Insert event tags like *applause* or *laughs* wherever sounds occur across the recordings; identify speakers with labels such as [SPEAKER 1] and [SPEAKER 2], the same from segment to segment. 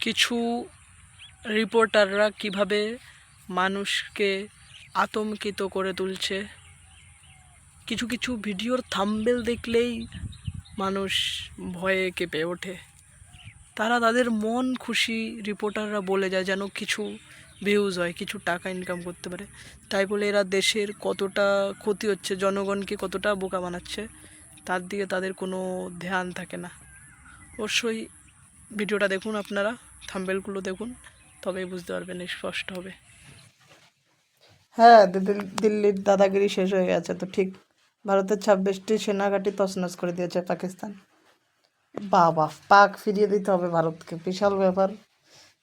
[SPEAKER 1] কিছু রিপোর্টাররা কীভাবে মানুষকে আতঙ্কিত করে তুলছে। কিছু কিছু ভিডিওর থাম্বেল দেখলেই মানুষ ভয়ে কেঁপে ওঠে। তারা তাদের মন খুশি রিপোর্টাররা বলে যায় যেন কিছু ভিউজ হয়, কিছু টাকা ইনকাম করতে পারে। তাই বলে এরা দেশের কতটা ক্ষতি হচ্ছে, জনগণকে কতটা বোকা বানাচ্ছে, তার দিকে তাদের কোনো ধ্যান থাকে না। অবশ্যই ভিডিওটা দেখুন আপনারা। থাম্বেলগুলো দেখুন, তবেই বুঝতে পারবেন স্পষ্ট হবে। হ্যাঁ দিল্লি- দিল্লির দাদাগিরি শেষ হয়ে গেছে, তো ঠিক ভারতের ছাব্বিশটি সেনাঘাঁটি তছনছ করে দিয়েছে পাকিস্তান। বাবা, পাক ফিরিয়ে দিতে হবে ভারতকে, বিশাল ব্যাপার।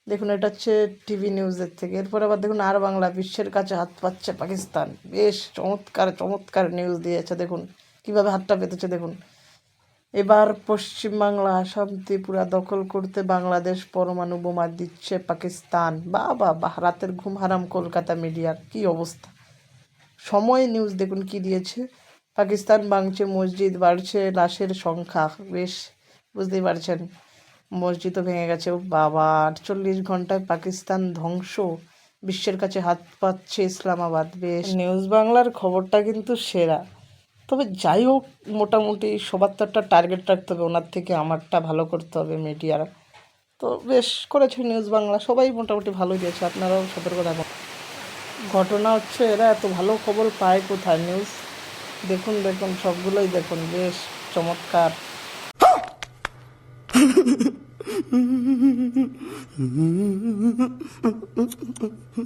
[SPEAKER 1] দেখুন, এটা হচ্ছে টিভি নিউজের থেকে। এরপর আবার দেখুন, আর বাংলা বিশ্বের কাছে হাত পাচ্ছে পাকিস্তান। বেশ চমৎকার চমৎকার নিউজ দিয়েছে, দেখুন। কীভাবে হাতটা পেতেছে দেখুন। এবার পশ্চিমবাংলা আসাম ত্রিপুরা দখল করতে বাংলাদেশ পরমাণু বোমা দিচ্ছে পাকিস্তান। বা বা রাতের ঘুম হারাম কলকাতা মিডিয়ার কি অবস্থা? সময় নিউজ দেখুন কি দিয়েছে। পাকিস্তান ভাঙছে মসজিদ, বাড়ছে লাশের সংখ্যা। বেশ, বুঝতেই পারছেন, মসজিদও ভেঙে গেছে। বাবা, আটচল্লিশ ঘন্টায় পাকিস্তান ধ্বংস। বিশ্বের কাছে হাত পাচ্ছে ইসলামাবাদ। বেশ। নিউজ বাংলার খবরটা কিন্তু সেরা। তবে যাই হোক মোটামুটি সবার তো একটা টার্গেট রাখতে হবে, ওনার থেকে আমারটা ভালো করতে হবে মিডিয়ার তো বেশ করেছে নিউজ বাংলা, সবাই মোটামুটি ভালোই দিয়েছে, আপনারাও সতর্ক থাকুন। ঘটনা হচ্ছে, এরা এত ভালো খবর পায় কোথায় নিউজ দেখুন দেখুন, সবগুলোই দেখুন, বেশ চমৎকার। *laughs*